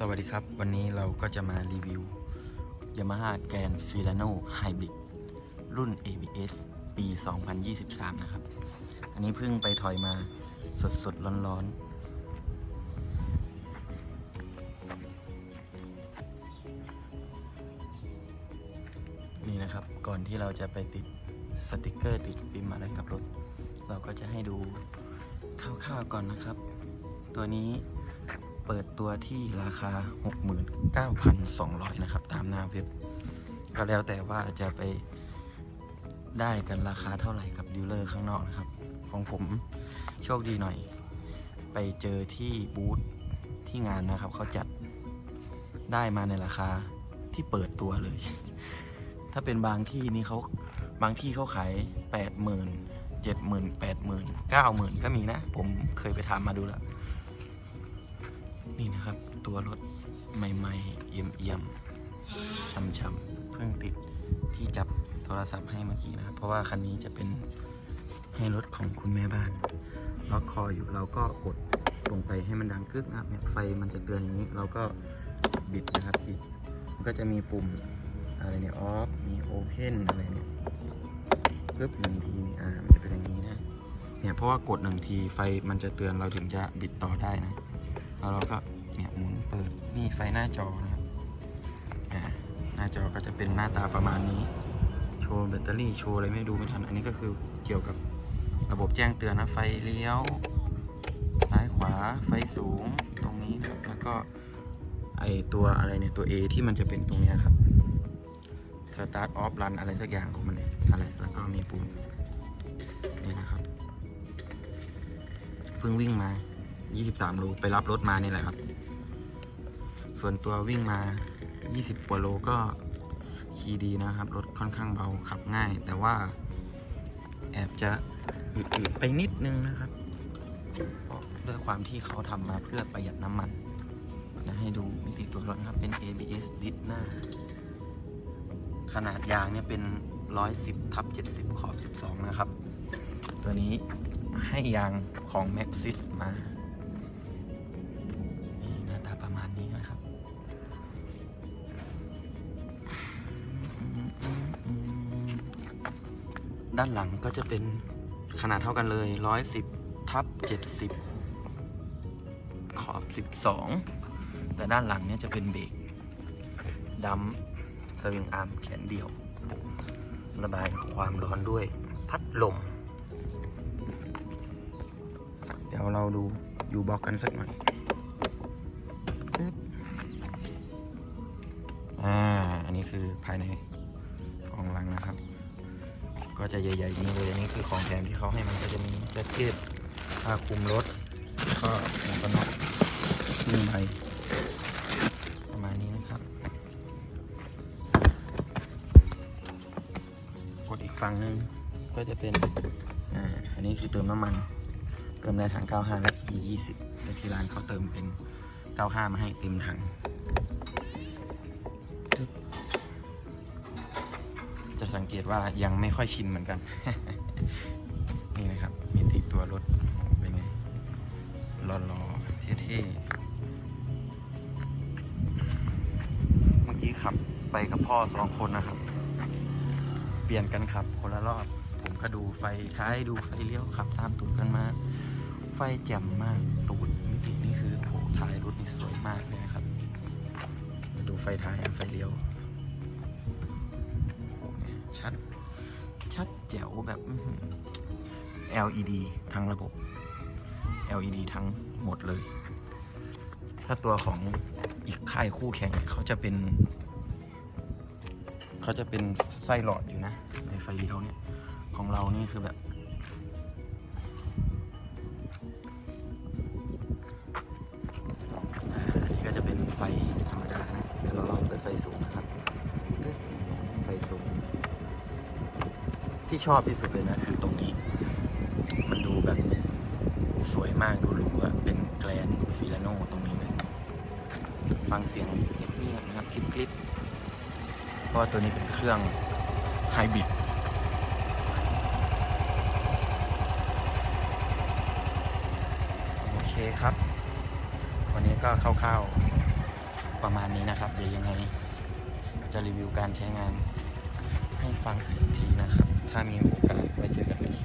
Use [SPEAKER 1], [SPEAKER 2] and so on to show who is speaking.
[SPEAKER 1] สวัสดีครับ วันนี้เราก็จะมารีวิว Yamaha Grand Filano Hybrid รุ่น ABS ปี 2023 นะครับ อันนี้เพิ่งไปถอยมาสดสดร้อนร้อนๆนี่นะครับก่อนที่เราจะไปติดสติกเกอร์ติดฟิล์มอะไรกับรถ เราก็จะให้ดูคร่าวๆก่อนนะครับ ตัวนี้ เปิดตัวที่ราคา 69,200 นะครับ ตามหน้าเว็บ ก็แล้วแต่ว่าจะไปได้กันราคาเท่าไหร่กับดีลเลอร์ข้างนอกนะครับ ของผมโชคดีหน่อย ไปเจอที่บูธที่งานนะครับ เขาจัดได้มาในราคาที่เปิดตัวเลย ถ้าเป็นบางที่นี่เขาบางที่เขาขาย 80,000 70,000 80,000 90,000 ก็มีนะ ผมเคยไปทำมาดูแล้ว ตัวรถใหม่ๆ เอี่ยมๆช่ำๆเพิ่งติดที่จับโทรศัพท์ให้เมื่อกี้นะครับ เพราะว่าคันนี้จะเป็นให้รถของคุณแม่บ้านล็อกคออยู่เราก็กดลงไปให้มันดังกึกนะครับเนี่ยไฟมันจะเตือนอย่างนี้ เราก็บิดนะครับบิดก็จะมีปุ่มอะไรเนี่ยออฟมีโอเพนอะไรเนี่ยปึ๊บหนึ่งทีนี่อ่ามันจะเป็นอย่างนี้นะเนี่ยเพราะว่ากดหนึ่งทีไฟมันจะเตือนเราถึงจะบิดต่อได้นะแล้วเราก็ เนี่ยหมุนเปิดนี่ไฟหน้าจอนะครับหน้าจอก็จะเป็นหน้าตาประมาณนี้ โชว์แบตเตอรี่โชว์อะไรไม่ดูไม่ทัน อันนี้ก็คือเกี่ยวกับระบบแจ้งเตือนนะไฟเลี้ยว ซ้ายขวาไฟสูงตรงนี้นะครับแล้วก็ไอตัวอะไรเนี่ยตัว A ที่มันจะเป็นตรงนี้ครับ start off run อะไรสักอย่างของมันอะไรแล้วก็มีปุ่มนี่นะครับเพิ่งวิ่งมา 23โลไปรับรถมานี่แหละครับ ส่วนตัววิ่งมา 20กว่าโลก็ขี่ดีนะครับ รถค่อนข้างเบาขับง่าย แต่ว่าแอบจะอืดๆไปนิดนึงนะครับเพราะด้วยความที่เขาทำมาเพื่อประหยัดน้ำมันนะให้ดูมิติตัวรถครับเป็น ABS ดิสหน้า ขนาดยางเนี่ยเป็น 110ทับ70 ขอบ 12 นะครับ ตัวนี้ให้ยางของ Maxis มา ด้านหลังก็จะเป็นขนาดเท่ากันเลย 110ทับ70 ขอบ 12 แต่ด้านหลังเนี่ยจะเป็นเบรกดัมสวิงอาร์มแขนเดียว ระบายความร้อนด้วยพัดลม เดี๋ยวเราดูอยูบ็อกกันสักหน่อยอ่า อันนี้คือภายในของลังนะครับ ก็จะใหญ่ๆนี่เลยอันนี้คือของแถมที่เขาให้มันก็จะมีแจ็คเก็ตผ้าคลุมรถก็หมวกกันน็อกหนึ่งใบประมาณนี้นะครับกดอีกฝั่งหนึ่งก็จะเป็นอ่าอันนี้คือเติมน้ำมัน เติมในถัง 95 และ E20 แต่ที่ร้านเขาเติมเป็น 95 มาให้เต็มถัง สังเกตว่ายังไม่ค่อยชินเหมือนกัน นี่นะครับ มีติดตัวรถเป็นไงหล่อเท่ๆเมื่อกี้ขับไปกับพ่อสองคนนะครับ เปลี่ยนกันขับคนละรอบ ผมก็ดูไฟท้ายดูไฟเลี้ยวขับตามตูดกันมา ไฟแจ่มมากตูดมิตินี่คือโหท้ายรถนี่สวยมากเลยนะครับมาดูไฟท้ายไฟเลี้ยว ชัด ชัดแจ๋วแบบ LED ทั้งระบบ LED ทั้งหมดเลย ถ้าตัวของอีกค่ายคู่แข่งเขาจะเป็น เขาจะเป็นไส้หลอดอยู่นะ ในไฟเลี้ยวเนี่ย ของเรานี่คือแบบ นี้ก็จะเป็นไฟธรรมดานะเดี๋ยวเราลองเปิดไฟสูงนะครับ ไฟสูง ที่ชอบที่สุดเลยนะคือตรงนี้ มันดูแบบสวยมากดูหรูอะเป็นแกลนฟิลาโนตรงนี้เลยฟังเสียงเงียบๆนะครับคลิปๆเพราะว่าตัวนี้เป็นเครื่องไฮบริดโอเคครับ วันนี้ก็คร่าวๆประมาณนี้นะครับ เดี๋ยวยังไงจะรีวิวการใช้งาน ให้ฟังอีกทีนะครับ ถ้ามีโอกาสไว้เจอกันในค